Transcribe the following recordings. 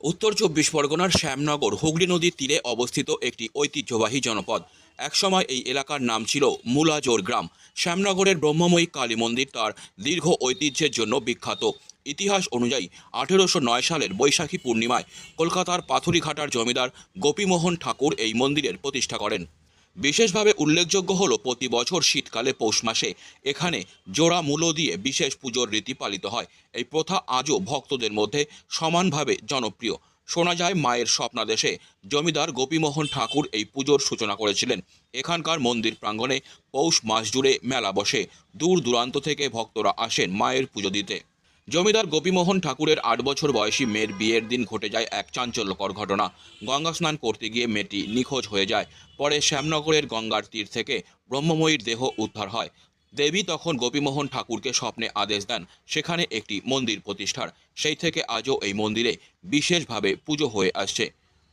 উত্তর চব্বিশ পরগনার শ্যামনগর হুগলি নদীর তীরে অবস্থিত একটি ঐতিহ্যবাহী জনপদ। একসময় এই এলাকার নাম ছিল মুলাজোর গ্রাম। শ্যামনগরের ব্রহ্মময়ী কালী মন্দির তার দীর্ঘ ঐতিহ্যের জন্য বিখ্যাত। ইতিহাস অনুযায়ী আঠেরোশো নয় সালের বৈশাখী পূর্ণিমায় কলকাতার পাথুরিঘাটার জমিদার গোপীমোহন ঠাকুর এই মন্দিরের প্রতিষ্ঠা করেন। বিশেষভাবে উল্লেখযোগ্য হল প্রতি বছর শীতকালে পৌষ মাসে এখানে জোড়া মূলো দিয়ে বিশেষ পুজোর রীতি পালিত হয়। এই প্রথা আজও ভক্তদের মধ্যে সমানভাবে জনপ্রিয়। শোনা যায়, মায়ের স্বপ্নাদেশে জমিদার গোপীমোহন ঠাকুর এই পুজোর সূচনা করেছিলেন। এখানকার মন্দির প্রাঙ্গণে পৌষ মাস জুড়ে মেলা বসে। দূর দূরান্ত থেকে ভক্তরা আসেন মায়ের পুজো দিতে। জমিদার গোপীমোহন ঠাকুরের আট বছর বয়সী মেয়ের বিয়ের দিন ঘটে যায় এক চাঞ্চল্যকর ঘটনা। গঙ্গা স্নান করতে গিয়ে মেয়েটি নিখোঁজ হয়ে যায়। পরে শ্যামনগরের গঙ্গার তীর থেকে ব্রহ্মময়ীর দেহ উদ্ধার হয়। দেবী তখন গোপীমোহন ঠাকুরকে স্বপ্নে আদেশ দেন, সেখানে একটি মন্দির প্রতিষ্ঠার। সেই থেকে আজও এই মন্দিরে বিশেষভাবে পুজো হয়ে আসছে।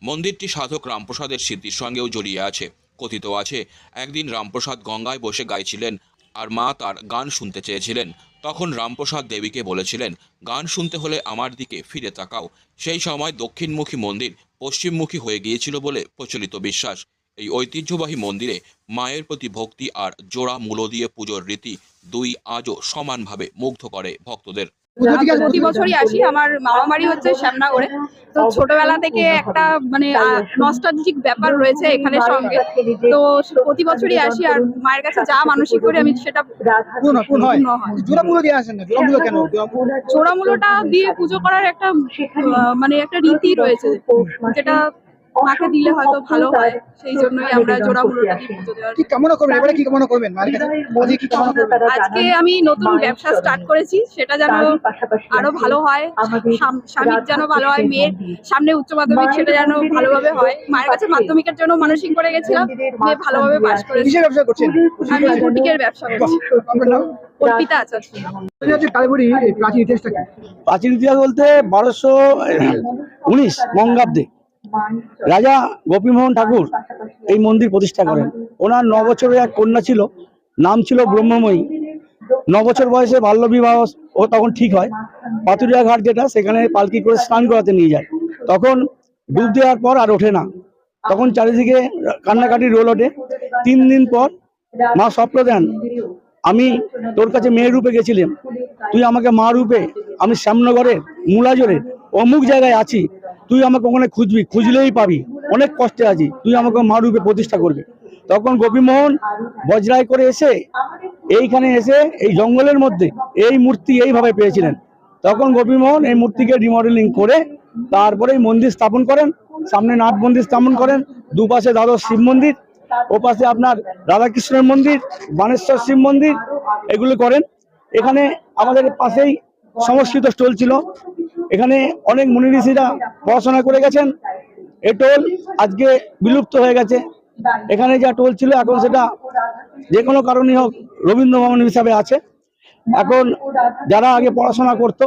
মন্দিরটি সাধক রামপ্রসাদের স্মৃতির সঙ্গেও জড়িয়ে আছে, কথিত আছে। একদিন রামপ্রসাদ গঙ্গায় বসে গাইছিলেন আর মা তার গান শুনতে চেয়েছিলেন। তখন রামপ্রসাদ দেবীকে বলেছিলেন, গান শুনতে হলে আমার দিকে ফিরে তাকাও। সেই সময় দক্ষিণমুখী মন্দির পশ্চিমমুখী হয়ে গিয়েছিল বলে প্রচলিত বিশ্বাস। এই ঐতিহ্যবাহী মন্দিরে মায়ের প্রতি ভক্তি আর জোড়া মূল দিয়ে পুজোর রীতি দুই আজও সমানভাবে মুগ্ধ করে ভক্তদের। প্রতি বছরই আসি। আমার মামা বাড়ি হচ্ছে শ্যামনগরে। তো ছোটবেলা থেকে একটা মানে নস্টালজিক ব্যাপার রয়েছে এখানে সঙ্গে। তো প্রতি বছরই আসি আর মায়ের কাছে যা মানসিক করি আমি সেটা কোন কোন? হয় হয় চোরামূলটা দিয়ে পুজো করার একটা মানে একটা রীতি রয়েছে। যেটা মাকে দিলে হয়তো ভালো হয় সেই জন্যই আমরা জোড়ামূলটা দিয়ে পুজো দেওয়ার কি কামনা করবেন? এবারে কি কামনা করবেন? মায়ের কাছে আজকে কি কামনা করবেন? আজকে আমি নতুন ব্যবসা স্টার্ট করেছি সেটা যেন আরও ভালো হয়। স্বাম- স্বামীর যেন ভালো হয় মেয়ের সামনে উচ্চ মাধ্যমিক সেটা যেন ভালোভাবে হয়। মায়ের কাছে মাধ্যমিকের জন্য মানসিক করে গেছিলাম মেয়ে ভালোভাবে পাস করেছে। কিসের ব্যবসা করছেন? আমি বুটিকের ব্যবসা করছি। অর্পিতা প্রাচীন ইতিহাস বলতে বারোশো উনিশ বঙ্গাব্দে রাজা গোপীমোহন ঠাকুর এই মন্দির প্রতিষ্ঠা করেন। ওনার ন বছরের এক কন্যা ছিল নাম ছিল ব্রহ্মময়ী। ন বছর বয়সে বাল্যবিবাহ ও তখন ঠিক হয়। পাতুরিয়া ঘাট যেটা সেখানে পালকি করে স্নান করাতে নিয়ে যায়। তখন ডুব দেওয়ার পর আর ওঠে না। তখন চারিদিকে কান্নাকাটি রোল ওঠে। তিন দিন পর মা স্বপ্ন দেন আমি তোর কাছে মেয়ের রূপে গেছিলাম। তুই আমাকে মা রূপে আমি শ্যামনগরের মুলাজোরে অমুক জায়গায় আছি। তুই আমাকে ওখানে খুঁজবি, খুঁজলেই পাবি। অনেক কষ্টে আছি। তুই আমাকে মা রূপে প্রতিষ্ঠা করবি। তখন গোপীমোহন বজরায় করে এসে এইখানে এসে এই জঙ্গলের মধ্যে এই মূর্তি এইভাবে পেয়েছিলেন। তখন গোপীমোহন এই মূর্তিকে রিমডেলিং করে তারপরে মন্দির স্থাপন করেন। সামনে নাট মন্দির স্থাপন করেন। দুপাশে দ্বাদশ শিব মন্দির, ওপাশে আপনার রাধাকৃষ্ণের মন্দির, বানেশ্বর শিব মন্দির, এগুলো করেন। এখানে আমাদের পাশেই সংস্কৃত স্টল ছিল। এখানে অনেক মুনি ঋষিরা পড়াশোনা করে গেছেন। এ টোল আজকে বিলুপ্ত হয়ে গেছে। এখানে যা টোল ছিল, এখন সেটা যে কোনো কারণেই হোক রবীন্দ্র ভবন হিসাবে আছে। এখন যারা আগে পড়াশোনা করতো,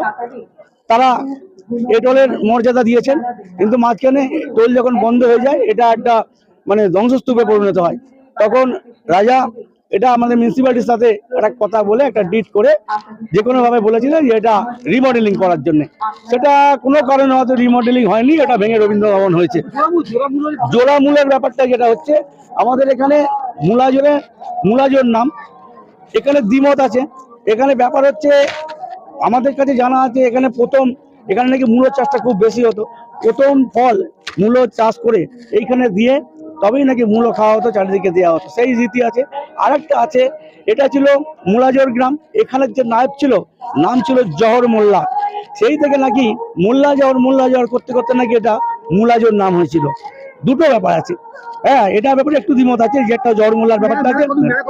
তারা এ টোলের মর্যাদা দিয়েছেন। কিন্তু মাঝখানে টোল যখন বন্ধ হয়ে যায়, এটা একটা মানে ধ্বংসস্তূপে পরিণত হয়। তখন রাজা এটা আমাদের মিউনিসিপ্যালিটির সাথে একটা কথা বলে, একটা ডিট করে যে কোনো ভাবে বলেছিলেন যে এটা রিমডেলিং করার জন্য। সেটা কোনো কারণে হয়তো রিমডেলিং হয়নি, এটা ভেঙে রবীন্দ্র ভবন হয়েছে। জোড়া মূলের ব্যাপারটা যেটা হচ্ছে, আমাদের এখানে মূলাজোরে মূলাজোর নাম, এখানে দ্বিমত আছে। এখানে ব্যাপার হচ্ছে, আমাদের কাছে জানা আছে, এখানে প্রথম, এখানে নাকি মূলো চাষটা খুব বেশি হতো। প্রথম ফল মূলো চাষ করে এইখানে দিয়ে তবেই নাকি মূলো খাওয়া হতো চারিদিকে দেওয়া হতো। সেই রীতি আছে। আরেকটা আছে এটা ছিল মুলাজোর গ্রাম। এখানের যে নায়ক ছিল নাম ছিল জহর মোল্লা। সেই থেকে নাকি মোল্লা জহর মোল্লা জহর করতে করতে নাকি এটা মুলাজোর নাম হয়েছিল। দুটো ব্যাপার আছে। হ্যাঁ এটা ব্যাপারে একটু দ্বিমত আছে যে একটা জহর মোল্লার ব্যাপারটা আছে। মেলা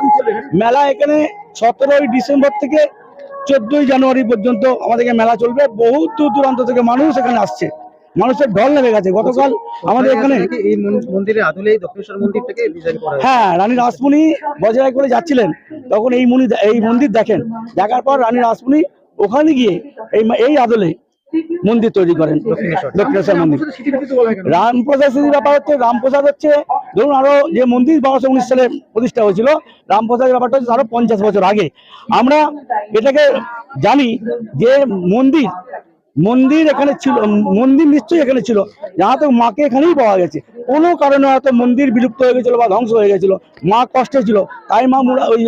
মেলা এখানে সতেরোই ডিসেম্বর থেকে চোদ্দই জানুয়ারি পর্যন্ত আমাদেরকে মেলা চলবে। বহু দূর দূরান্ত থেকে মানুষ এখানে আসছে। মানুষের ঢল নেমে গেছে। গতকাল আমাদের এখানে এই মন্দিরের আদলে এই দক্ষিণেশ্বর মন্দিরটাকে ডিজাইন করা হ্যাঁ রানী রাসমণি বজরায় করে যাচ্ছিলেন। তখন এই মুনি এই মন্দির দেখেন। দেখার পর রানী রাসমণি ওখানে গিয়ে এই এই আদলে মন্দির তৈরি করেন। দক্ষিণেশ্বর। মন্দির? রামপ্রসাদ ব্যাপার হচ্ছে রামপ্রসাদ হচ্ছে ধরুন আরও যে মন্দির বারোশো উনিশ সালে প্রতিষ্ঠা হয়েছিল রামপ্রসাদের ব্যাপারটা হচ্ছে আরও পঞ্চাশ বছর আগে। আমরা এটাকে জানি যে মন্দির মন্দির এখানে ছিল, মন্দির নিশ্চয়ই এখানে ছিল। যাহা তো মাকে এখানেই পাওয়া গেছে। কোনো কারণে হয়তো মন্দির বিলুপ্ত হয়ে গেছিল বা ধ্বংস হয়ে গেছিল। মা কষ্টে ছিল। তাই মা ওই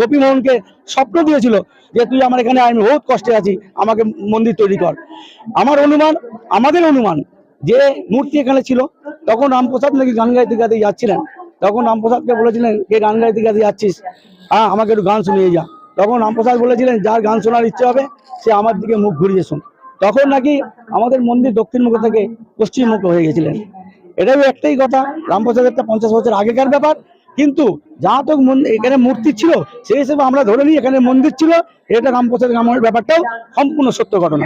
গোপীমোহনকে স্বপ্ন দিয়েছিল যে তুই আমার এখানে আমি বহুত কষ্টে আছি, আমাকে মন্দির তৈরি কর। আমার অনুমান, আমাদের অনুমান, যে মূর্তি এখানে ছিল, তখন রামপ্রসাদ নাকি গান গাইতে গাইতে যাচ্ছিলেন। তখন রামপ্রসাদকে বলেছিলেন, কে গান গাইতে গাইতে যাচ্ছিস? হ্যাঁ আমাকে একটু গান শুনিয়ে যা। তখন রামপ্রসাদ বলেছিলেন, যার গান শোনার ইচ্ছে হবে, সে আমার দিকে মুখ ঘুরিয়ে শুন। তখন নাকি আমাদের মন্দির দক্ষিণ মুখ থেকে পশ্চিম মুখ হয়ে গেছিলেন। এটাও একটাই কথা রামপ্রসাদেরটা একটা পঞ্চাশ বছর আগেকার ব্যাপার। কিন্তু যা তো এখানে মূর্তি ছিল সেই হিসেবে আমরা ধরে নিই এখানে মন্দির ছিল এটা রামপ্রসাদ গ্রামের ব্যাপারটাও সম্পূর্ণ সত্য ঘটনা।